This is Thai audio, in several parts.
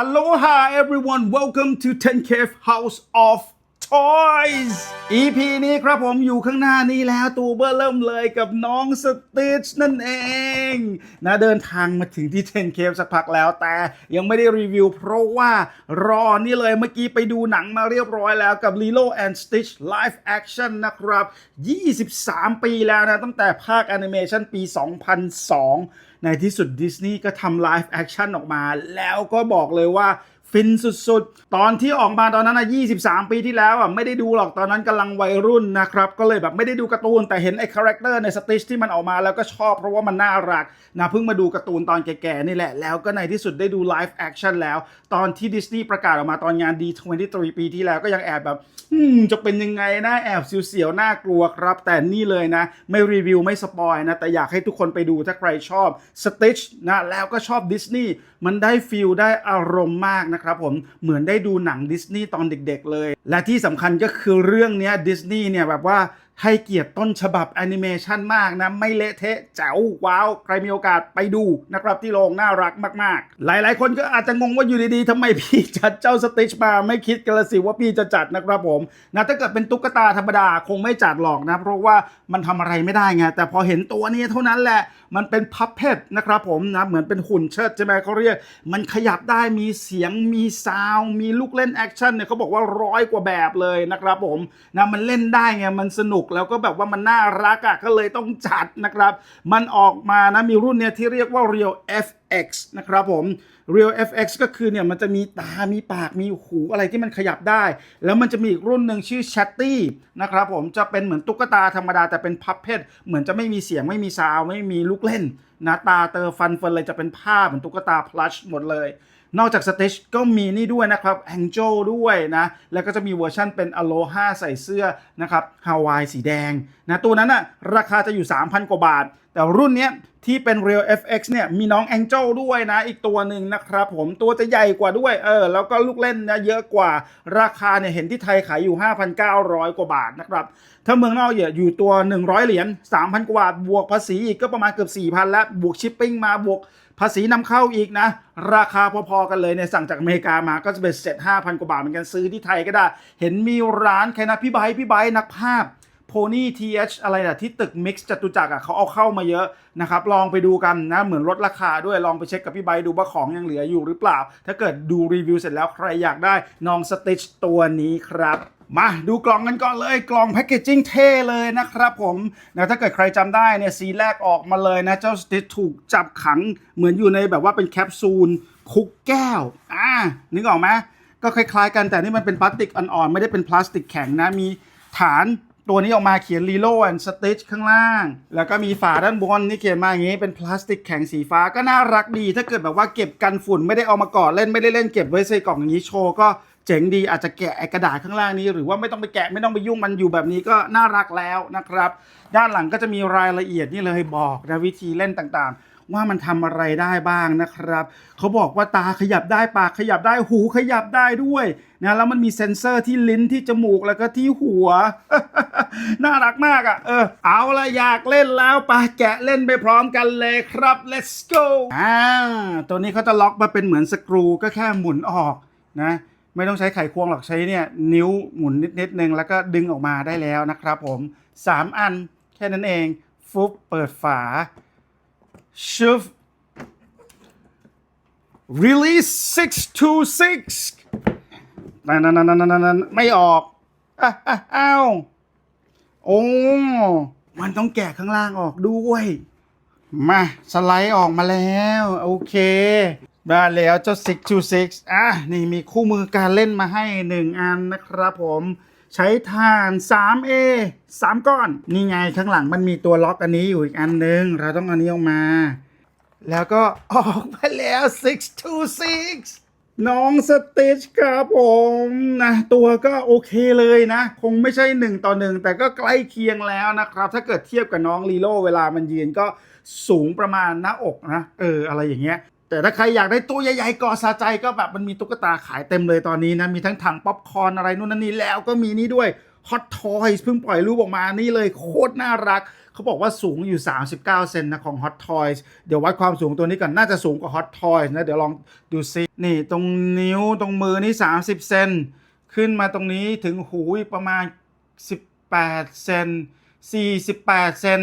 Aloha everyone. Welcome to 10K House of Toys EP นี้ครับผมอยู่ข้างหน้านี้แล้วตัวเบอร์เริ่มเลยกับน้องสติชนั่นเองนะเดินทางมาถึงที่ 10K สักพักแล้วแต่ยังไม่ได้รีวิวเพราะว่ารอนี่เลยเมื่อกี้ไปดูหนังมาเรียบร้อยแล้วกับ Lilo and Stitch Live Action นะครับ 23 ปีแล้วนะ ตั้งแต่ภาคแอนิเมชันปี 2002 ในที่สุดดิสนีย์ก็ทำไลฟ์แอคชั่นออกมา แล้วก็บอกเลยว่า ฟินสุดๆ ตอนที่ออกมาตอนนั้นนะ23 ปีที่แล้วอะไม่ได้ดูหรอกตอนนั้นกำลังวัยรุ่นนะครับ ก็เลยแบบไม่ได้ดูการ์ตูนแต่เห็นไอ้คาแรคเตอร์ในสติชที่มันออกมาแล้วก็ชอบเพราะว่ามันน่ารักนะเพิ่งมาดูการ์ตูนตอนแก่ๆนี่แหละ แล้วก็ในที่สุดได้ดูไลฟ์แอคชั่นแล้ว ตอนที่ดิสนีย์ประกาศออกมาตอนงาน D23 ปีที่แล้วก็ยังแอบแบบอืมจะเป็นยังไงนะแอบเสียวๆน่ากลัวครับ แต่นี่เลยนะ ไม่รีวิวไม่สปอยนะแต่อยากให้ทุกคนไปดูถ้าใครชอบ Stitch นะแล้วก็ชอบดิสนีย์มันได้ฟิลได้อารมณ์มากนะครับผมเหมือนได้ดูหนังดิสนีย์ตอนเด็กๆเลย และที่สำคัญก็คือเรื่องนี้ดิสนีย์เนี่ยแบบว่า ให้เกียรติต้นฉบับแอนิเมชันมากนะ ไม่เละเทะแจ๋วว้าว ใครมีโอกาสไปดูนะครับที่โรงน่ารักมาก ๆ หลายๆ คนก็อาจจะงงว่าอยู่ดีๆทำไมพี่จัดเจ้าสติชมาไม่คิดกันละสิว่าพี่จะจัดนะครับผมนะถ้าเกิดเป็นตุ๊กตาธรรมดาคงไม่จัดหรอกนะ เพราะว่ามันทำอะไรไม่ได้ไง แต่พอเห็นตัวนี้เท่านั้นแหละมันเป็นพับเพดนะครับผมนะเหมือนเป็นหุ่นเชิดใช่ไหมเขาเรียก มันขยับได้มีเสียงมีซาวมีลูกเล่นแอคชั่นเนี่ยเขาบอกว่าร้อยกว่าแบบเลยนะครับผมนะมันเล่นได้ไงมันสนุกแล้วก็แบบว่ามันน่ารักอะ่ะก็เลยต้องจัดนะครับ มันออกมานะมีรุ่นเนี่ยที่เรียกว่า Real FX นะครับผม Real FX ก็คือเนี่ยมันจะมีตา มีปาก มีหูอะไรที่มันขยับได้ แล้วมันจะมีอีกรุ่นหนึ่งชื่อ Chatty นะครับผมจะเป็นเหมือนตุ๊กตาธรรมดาแต่เป็นพับเพดเหมือนจะไม่มีเสียงไม่มีซาวด์ไม่มีลูกเล่นนะตาเตอฟันเฟินเลยจะเป็นผ้าเหมือนตุ๊กตาพลัชหมดเลย นอกจากสเต c ก็มีนี่ด้วยนะครับ Angel ด้วยนะแล้วก็จะมีเวอร์ชั่นเป็น Aloha ใส่เสื้อนะครับฮาวายสีแดงนะตัวนั้นอะราคาจะอยู่ 3,000 กว่าบาท แต่รุ่นนี้ที่เป็น Real FX เนี่ยมีน้อง Angel ด้วยนะอีกตัวหนึ่งนะครับผมตัวจะใหญ่กว่าด้วยเออแล้วก็ลูกเล่นนะเยอะกว่าราคาเนี่ยเห็นที่ไทยขายอยู่ 5,900 กว่าบาทนะครับถ้าเมืองนอกเนี่ยอยู่ตัว 100 เหรียญ3,000 กว่าบาทบวกภาษีอีกก็ประมาณเกือบ4,000แล้วบวกชิปปิ้งมาบวก ภาษีนำเข้าอีกนะ ราคาพอๆกันเลยเนี่ยสั่งจากอเมริกามาก็จะเป็นเสร็จ5,000กว่าบาทเหมือนกันซื้อที่ไทยก็ได้ เห็นมีร้านใครนะพี่ไบพี่ไบนักภาพโพนี่ทีเอชอะไรนะที่ตึกมิกซ์จตุจักรอะเขาเอาเข้ามาเยอะนะครับ ลองไปดูกันนะเหมือนลดราคาด้วยลองไปเช็คกับพี่ไบดูว่าของยังเหลืออยู่หรือเปล่า ถ้าเกิดดูรีวิวเสร็จแล้วใครอยากได้น้องสติชตัวนี้ครับ มาดูกล่องกันก่อนเลยกล่องแพคเกจจิ้งเท่เลยนะครับผมนะถ้าเกิดใครจำได้เนี่ยสีแรกออกมาเลยนะ เจ้าสติถูกจับขังเหมือนอยู่ในแบบว่าเป็นแคปซูลคุกแก้วอ่านึกออกไหมก็คล้ายๆกันแต่นี่มันเป็นพลาสติกอ่อนๆ ไม่ได้เป็นพลาสติกแข็งนะ มีฐานตัวนี้ออกมาเขียน Lilo and Stitch ข้างล่าง แล้วก็มีฝาด้านบนนี่เขียนมาอย่างนี้เป็นพลาสติกแข็งสีฟ้าก็น่ารักดี ถ้าเกิดแบบว่าเก็บกันฝุ่นไม่ได้เอามากอดเล่นไม่ได้เล่นเก็บไว้ใส่กล่องอย่างนี้โชว์ก็ จ๋งดีอาจจะแกะกระดาษข้างล่างนี้ หรือว่าไม่ต้องไปแกะไม่ต้องไปยุ่งมันอยู่แบบนี้ก็น่ารักแล้วนะครับ ด้านหลังก็จะมีรายละเอียดนี่เลยบอกนะวิธีเล่นต่างๆ ว่ามันทำอะไรได้บ้างนะครับ เขาบอกว่าตาขยับได้ปากขยับได้หูขยับได้ด้วยนะแล้วมันมีเซ็นเซอร์ที่ลิ้นที่จมูกแล้วก็ที่หัว น่ารักมากอะ่ะ เออ เอาละอยากเล่นแล้วปะแกะเล่นไปพร้อมกันเลยครับ let's go อ่าตัวนี้เขาจะล็อกมาเป็นเหมือนสกรูก็แค่หมุนออกนะ ไม่ต้องใช้ไขควงหรอกใช้เนี่ยนิ้วหมุนนิดนิดนึงแล้วก็ดึงออกมาได้แล้วนะครับผม3อันแค่นั้นเองฟุบเปิดฝาชุบ release 626นั่นนั่นนั่นนั่นไม่ออกอะอะอ้าวโอ้มันต้องแกะข้างล่างออกด้วย มา สไลด์ออกมาแล้ว โอเค ได้แล้วเจ้า 626 อะ นี่มีคู่มือการเล่นมาให้หนึ่งอันนะครับผมใช้ถ่าน 3A 3 ก้อน นี่ไงข้างหลังมันมีตัวล็อกอันนี้อยู่อีกอันนึง เราต้องเอาอันนี้ออกมา แล้วก็ออกมาแล้ว 626 น้องสติชครับผมนะตัวก็โอเคเลยนะ คงไม่ใช่หนึ่งต่อหนึ่งแต่ก็ใกล้เคียงแล้วนะครับ ถ้าเกิดเทียบกับน้องลีโลเวลามันยืนก็สูงประมาณหน้าอกนะ เออ อะไรอย่างเงี้ย แต่ถ้าใครอยากได้ตัวใหญ่ๆก่อสาใจก็แบบมันมีตุ๊กตาขายเต็มเลยตอนนี้นะ มีทั้งถังป๊อปคอร์นอะไรนู่นนั่นนี่แล้วก็มีนี่ด้วย Hot Toys เพิ่งปล่อยรูปออกมานี่เลยโคตรน่ารัก เขาบอกว่าสูงอยู่ 39 เซนนะของ Hot Toys เดี๋ยววัดความสูงตัวนี้ก่อน น่าจะสูงกว่า Hot Toys นะ เดี๋ยวลองดูซินี่ตรงนิ้วตรงมือนี่ 30 เซนขึ้นมาตรงนี้ถึงหูประมาณ 18 เซน48 เซน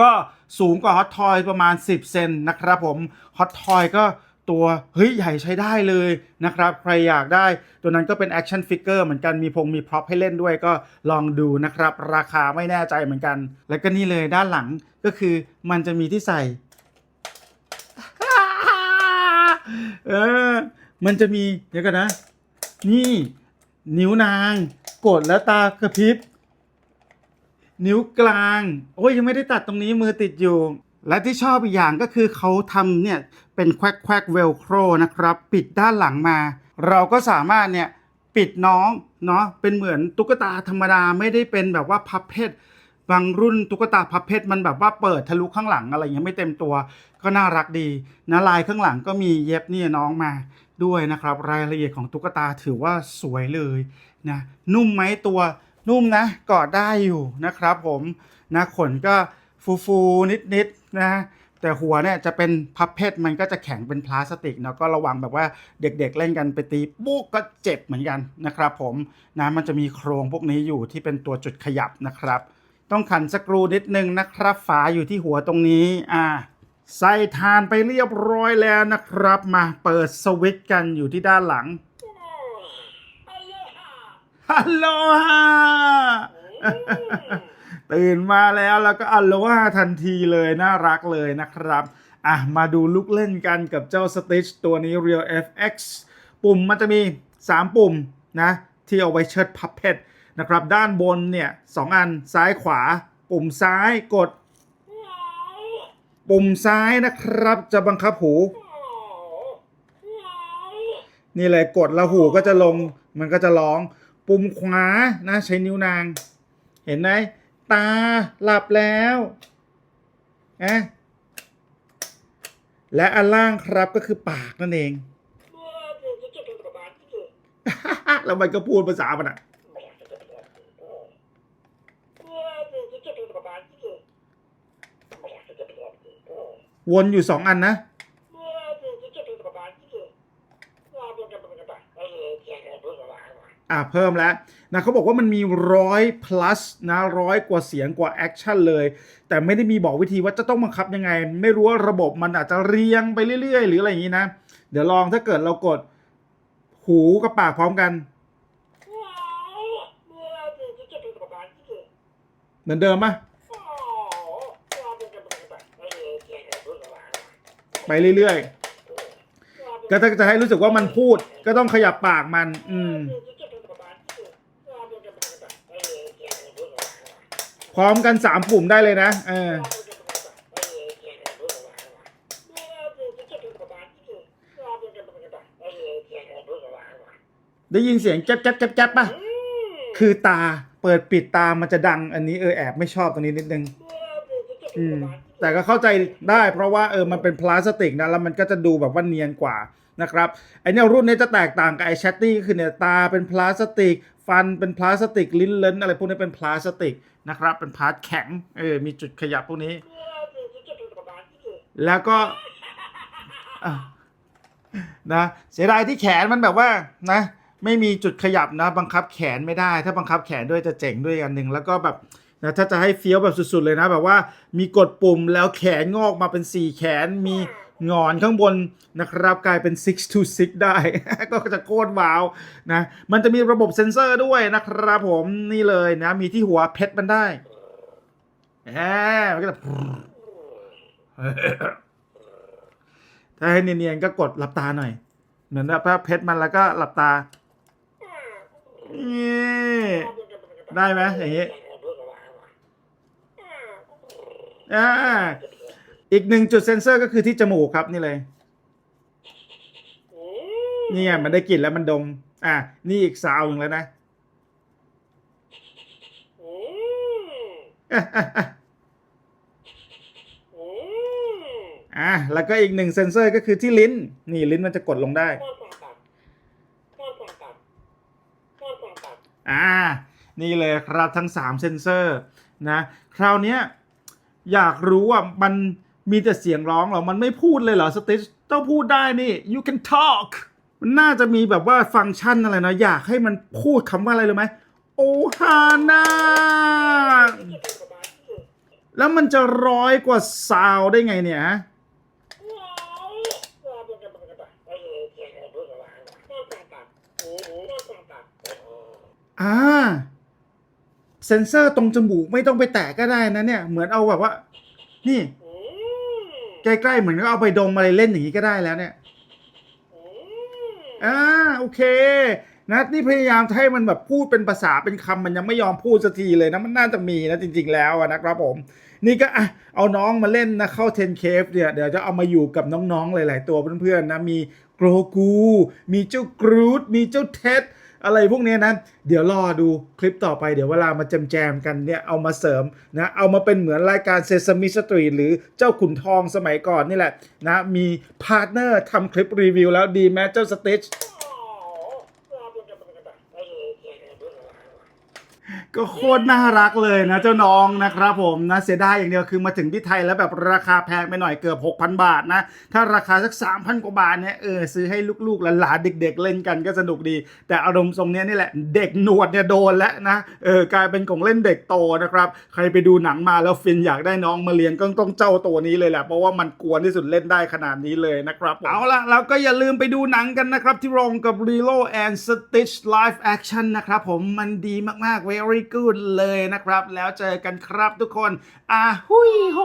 ก็สูงกว่า Hot Toy ประมาณ 10 เซนนะครับผม Hot Toy ก็ตัวเฮ้ยใหญ่ใช้ได้เลยนะครับ ใครอยากได้ตัวนั้นก็เป็น Action Figure เหมือนกันมีพงมีพร็อพให้เล่นด้วยก็ลองดูนะครับ ราคาไม่แน่ใจเหมือนกัน แล้วก็นี่เลยด้านหลังก็คือมันจะมีที่ใส่เออมันจะมีเดี๋ยวกันนะ นี่ นิ้วนาง กดแล้วตากระพริบ นิ้วกลาง โอ้ยยังไม่ได้ตัดตรงนี้มือติดอยู่ และที่ชอบอีกอย่างก็คือเขาทำเนี่ยเป็นแควกแควกเวลโครนะครับ ปิดด้านหลังมา เราก็สามารถเนี่ยปิดน้องเนาะเป็นเหมือนตุ๊กตาธรรมดาไม่ได้เป็นแบบว่าพับเพชรบางรุ่นตุ๊กตาพับเพชรมันแบบว่าเปิดทะลุข้างหลังอะไรเงี้ยไม่เต็มตัวก็น่ารักดีนะลายข้างหลังก็มีเย็บเนี่ยน้องมาด้วยนะครับ รายละเอียดของตุ๊กตาถือว่าสวยเลยนะนุ่มไหมตัว นุ่มนะกอดได้อยู่นะครับผมนะขนก็ฟูฟูๆนิดๆนะแต่หัวเนี่ยจะเป็นพับเพชรมันก็จะแข็งเป็นพลาสติกเนาะก็ระวังแบบว่าเด็กๆเล่นกันไปตีปุ๊กก็เจ็บเหมือนกันนะครับผมนะมันจะมีโครงพวกนี้อยู่ที่เป็นตัวจุดขยับนะครับ ต้องขันสกรูนิดนึงนะครับ ฝาอยู่ที่หัวตรงนี้อ่าใส่ทานไปเรียบร้อยแล้วนะครับ มาเปิดสวิตช์กันอยู่ที่ด้านหลัง ฮัลโหลฮาตื่นมาแล้วแล้วก็อัลโลฮาทันทีเลยน่ารักเลยนะครับ อะ มาดูลูกเล่นกันกับเจ้า Stitch ตัวนี้ Real FX ปุ่มมันจะมี 3 ปุ่มนะ ที่เอาไว้เชิดพับเพชรนะครับ ด้านบนเนี่ยสองอันซ้ายขวา ปุ่มซ้ายกด ปุ่มซ้ายนะครับจะบังคับหู นี่เลยกดแล้วหูก็จะลงมันก็จะร้อง ปุ่มขวานะใช้นิ้วนาง เห็นไหมตาหลับแล้วนะและอันล่างครับก็คือปากนั่นเอง แล้วมันก็พูดภาษามันอะวนอยู่สองอันนะ อ่าเพิ่มแล้วนะเขาบอกว่ามันมีร้อย plus นะร้อยกว่าเสียงกว่าแอคชั่นเลย แต่ไม่ได้มีบอกวิธีว่าจะต้องบังคับยังไง ไม่รู้ว่าระบบมันอาจจะเรียงไปเรื่อย ๆ หรืออะไรอย่างนี้นะ เดี๋ยวลองถ้าเกิดเรากดหูกับปากพร้อมกัน เหมือนเดิมปะไปเรื่อยๆก็ถ้าจะให้รู้สึกว่ามันพูด ก็ต้องขยับปากมัน อืม พร้อมกันสามปุ่มได้เลยนะเออได้ยินเสียงแจ๊บแจ๊บแจ๊บแจ๊บป่ะ คือตาเปิดปิดตามันจะดัง อันนี้เออแอบไม่ชอบตรงนี้นิดนึง อืม แต่ก็เข้าใจได้เพราะว่าเออมันเป็นพลาสติกนะแล้วมันก็จะดูแบบว่าเนียนกว่านะครับไอเนี่ยรุ่นนี้จะแตกต่างกับไอแชตตี้ก็คือเนี่ยตาเป็นพลาสติก ฟันเป็นพลาสติกลิ้นเลนอะไรพวกนี้เป็นพลาสติก นะครับ เป็นพาร์ทแข็งเออมีจุดขยับพวกนี้ แล้วก็อะนะเสียดายที่แขนมันแบบว่านะไม่มีจุดขยับนะ บังคับแขนไม่ได้ ถ้าบังคับแขนด้วยจะเจ๋งด้วยกันหนึ่งแล้วก็แบบนะถ้าจะให้เฟี้ยวแบบสุดๆเลยนะ แบบว่ามีกดปุ่มแล้วแขนงอกมาเป็น4แขนมี งอนข้างบนนะครับกลายเป็น 6 to 6 ได้ ก็จะโคตรว้าวนะมันจะมีระบบเซ็นเซอร์ด้วยนะครับผมนี่เลยนะ มีที่หัวเพชรมันได้แหมมันก็จะถ้าให้เนียนๆก็กดหลับตาหน่อย เหมือนแบบว่าเพชรมันแล้วก็หลับตานี่ได้ไหมอย่างนี้อ่า อีกหนึ่งจุดเซ็นเซอร์ก็คือที่จมูกครับนี่เลยนี่ไงมันได้กลิ่นแล้วมันดม อะนี่อีกซาวหนึ่งแล้วนะอะแล้วก็อีกหนึ่งเซ็นเซอร์ก็คือที่ลิ้น นี่ลิ้นมันจะกดลงได้อ่า นี่เลยครับทั้ง 3 เซนเซอร์นะ คราวนี้อยากรู้ว่ามัน มีแต่เสียงร้องเหรอ มันไม่พูดเลยเหรอสติชต้องพูดได้นี่ you can talk มันน่าจะมีแบบว่าฟังก์ชันอะไรนะ อยากให้มันพูดคำว่าอะไรรู้ไหมโอฮานาแล้วมันจะร้อยกว่าซาวได้ไงเนี่ยฮะอ่า เซนเซอร์ตรงจมูกไม่ต้องไปแตะก็ได้นะเนี่ย เหมือนเอาแบบว่า นี่ ใกล้ๆเหมือนก็เอาไปดมอะไรเล่นอย่างนี้ก็ได้แล้วเนี่ยอ่าโอเคนะนี่พยายามจะให้มันแบบพูดเป็นภาษาเป็นคำมันยังไม่ยอมพูดสักทีเลยนะมันน่าจะมีนะจริง ๆ แล้วอะนะครับผม นี่ก็อะเอาน้องมาเล่นนะเข้า 10เคฟเนี่ยเดี๋ยวจะเอามาอยู่กับน้องๆหลาย ๆ ตัวเพื่อนๆนะมีโกรกู มีเจ้ากรูดมีเจ้าเท็ดอะไรพวกนี้นะ เดี๋ยวรอดูคลิปต่อไปเดี๋ยวเวลามาแจมๆกันเนี่ยเอามาเสริมนะเอามาเป็นเหมือนรายการเซซามิสตรีหรือเจ้าขุนทองสมัยก่อนนี่แหละนะมีพาร์ทเนอร์ทำคลิปรีวิวแล้วดีแม้เจ้าสติช ก็โคตรน่ารักเลยนะเจ้าน้องนะครับผมนะเสียดายอย่างเดียวคือมาถึงที่ไทยแล้วแบบราคาแพงไปหน่อยเกือบ 6,000 บาทนะ ถ้าราคาสัก 3,000 กว่าบาทเนี่ยเออซื้อให้ลูกๆหลานๆเด็ก ๆ เล่นกันก็สนุกดี แต่อารมณ์ทรงเนี้ยนี่แหละเด็กหนวดเนี่ยโดนแล้วนะเออกลายเป็นของเล่นเด็กโตนะครับใครไปดูหนังมาแล้วฟินอยากได้น้องมาเลี้ยงก็ต้องเจ้าตัวนี้เลยแหละเพราะว่ามันกวนที่สุดเล่นได้ขนาดนี้เลยนะครับเอาละแล้วก็อย่าลืมไปดูหนังกันนะครับที่โรงกับ Lilo and Stitch Live Action นะครับผมมันดีมากๆ very กูดเลยนะครับ แล้วเจอกันครับทุกคนอาหุยโฮ